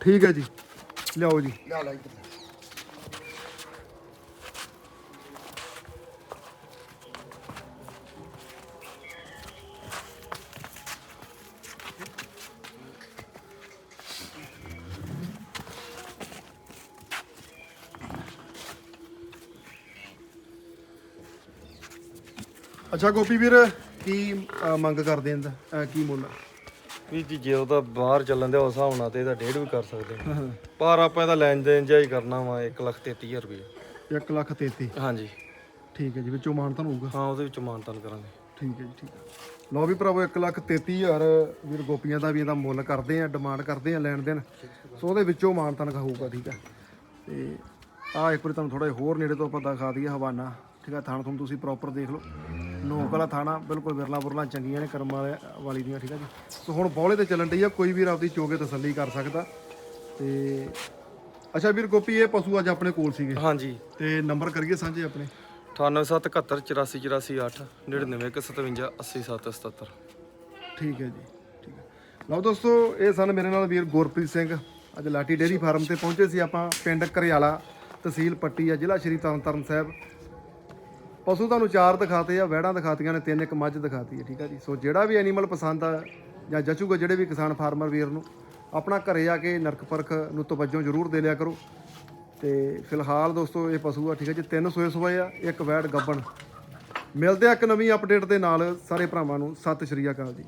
ਠੀਕ ਹੈ ਜੀ। ਲਿਆਓ ਜੀ। ਲਿਆ ਲੈ ਇੱਧਰ। ਅੱਛਾ ਗੋਪੀ ਵੀਰ ਕੀ ਮੰਗ ਕਰਦੇ ਅਹ, ਕੀ ਮੁੱਲ ਆ? ਵੀ ਜੀ ਜੇ ਉਹਦਾ ਬਾਹਰ ਚੱਲਣ ਦੇ ਉਸ ਹਿਸਾਬ ਨਾਲ ਤੇ ਇਹਦਾ ਡੇਢ ਵੀ ਕਰ ਸਕਦੇ ਹਾਂ। ਪਰ ਆਪਾਂ ਇਹਦਾ ਲੈਣ ਦੇਣ ਜਿਹਾ ਹੀ ਕਰਨਾ ਵਾ 133000 ਰੁਪਏ ਇੱਕ ਲੱਖ 33 ਹਾਂਜੀ। ਠੀਕ ਹੈ ਜੀ ਵਿੱਚੋਂ ਮਾਨਤਨ ਹੋਊਗਾ? ਹਾਂ ਉਹਦੇ ਵਿੱਚ ਮਾਨਤਾਨ ਕਰਾਂਗੇ। ਠੀਕ ਹੈ ਜੀ ਠੀਕ ਹੈ। ਲਓ ਵੀ ਭਰਾਵੋ 1 ਲੱਖ 33000 ਵੀਰ ਗੋਪੀਆਂ ਦਾ ਵੀ ਇਹਦਾ ਮੁੱਲ ਕਰਦੇ ਆ ਡਿਮਾਂਡ ਕਰਦੇ ਆ ਲੈਣ ਦੇਣ। ਸੋ ਉਹਦੇ ਵਿੱਚੋਂ ਮਾਨਤਨ ਹੋਊਗਾ ਠੀਕ ਹੈ। ਤੇ ਆਹ ਇੱਕ ਵਾਰੀ ਤੁਹਾਨੂੰ ਥੋੜਾ ਹੋਰ ਨੇੜੇ ਤੋਂ ਆਪਾਂ ਦਿਖਾ ਦਈਏ ਹਵਾਨਾ। ਠੀਕ ਹੈ ਥਾਣ ਤੁਹਾਨੂੰ ਤੁਸੀਂ ਪ੍ਰੋਪਰ ਦੇਖ ਲਓ। ਨੋਕ ਵਾਲਾ ਥਾਣਾ ਬਿਲਕੁਲ ਵਿਰਲਾ ਬੁਰਲਾ ਚੰਗੀਆਂ ਨੇ ਕਰਮ ਵਾਲੇ ਵਾਲੀ ਦੀਆਂ ਠੀਕ ਹੈ ਜੀ? ਸੋ ਹੁਣ ਬੌਲੇ ਤੇ ਚੱਲਣ ਡਈ ਆ ਕੋਈ ਵੀਰ ਆਪਦੀ ਚੋਗੇ ਤਸੱਲੀ ਕਰ ਸਕਦਾ। ਤੇ ਅੱਛਾ ਵੀਰ ਗੋਪੀ ਇਹ ਪਸ਼ੂ ਅੱਜ ਆਪਣੇ ਕੋਲ ਸੀਗੇ। ਹਾਂਜੀ। ਤੇ ਨੰਬਰ ਕਰੀਏ ਸਾਂਝੇ ਆਪਣੇ? 97718448 9917580777 ਠੀਕ ਹੈ ਜੀ ਠੀਕ ਹੈ। ਲਓ ਦੋਸਤੋ ਇਹ ਸਨ ਮੇਰੇ ਨਾਲ ਵੀਰ ਗੁਰਪ੍ਰੀਤ ਸਿੰਘ। ਅੱਜ ਲਾਟੀ ਡੇਰੀ ਫਾਰਮ ਤੇ ਪਹੁੰਚੇ ਸੀ ਆਪਾਂ ਪਿੰਡ ਕਰਿਆਲਾ ਤਹਿਸੀਲ ਪੱਟੀ ਆ ਜ਼ਿਲ੍ਹਾ ਸ਼੍ਰੀ ਤਰਨਤਾਰਨ ਸਾਹਿਬ। ਪਸ਼ੂ ਤੁਹਾਨੂੰ ਚਾਰ ਦਿਖਾਤੇ ਆ, ਵਹਿੜਾਂ ਦਿਖਾਤੀਆਂ ਨੇ, ਤਿੰਨ ਇੱਕ ਮੱਝ ਦਿਖਾਤੀ ਹੈ ਠੀਕ ਹੈ ਜੀ। ਸੋ ਜਿਹੜਾ ਵੀ ਐਨੀਮਲ ਪਸੰਦ ਆ ਜਾਂ ਜਚੂਗਾ ਜਿਹੜੇ ਵੀ ਕਿਸਾਨ ਫਾਰਮਰ ਵੀਰ ਨੂੰ, ਆਪਣਾ ਘਰੇ ਆ ਕੇ ਨਰਕ ਪਰਖ ਨੂੰ ਤਵੱਜੋ ਜ਼ਰੂਰ ਦੇ ਲਿਆ ਕਰੋ। ਤੇ ਫਿਲਹਾਲ ਦੋਸਤੋ, ਇਹ ਪਸ਼ੂ ਆ, ਠੀਕ ਆ ਜੀ, ਤਿੰਨ ਸੋਏ ਸੋਏ ਆ, ਇੱਕ ਵੈੜ ਗੱਬਣ। ਮਿਲਦੇ ਆ ਇੱਕ ਨਵੀਂ ਅਪਡੇਟ ਦੇ ਨਾਲ, ਸਾਰੇ ਭਰਾਵਾਂ ਨੂੰ, ਸਤਿ ਸ਼੍ਰੀ ਅਕਾਲ ਜੀ।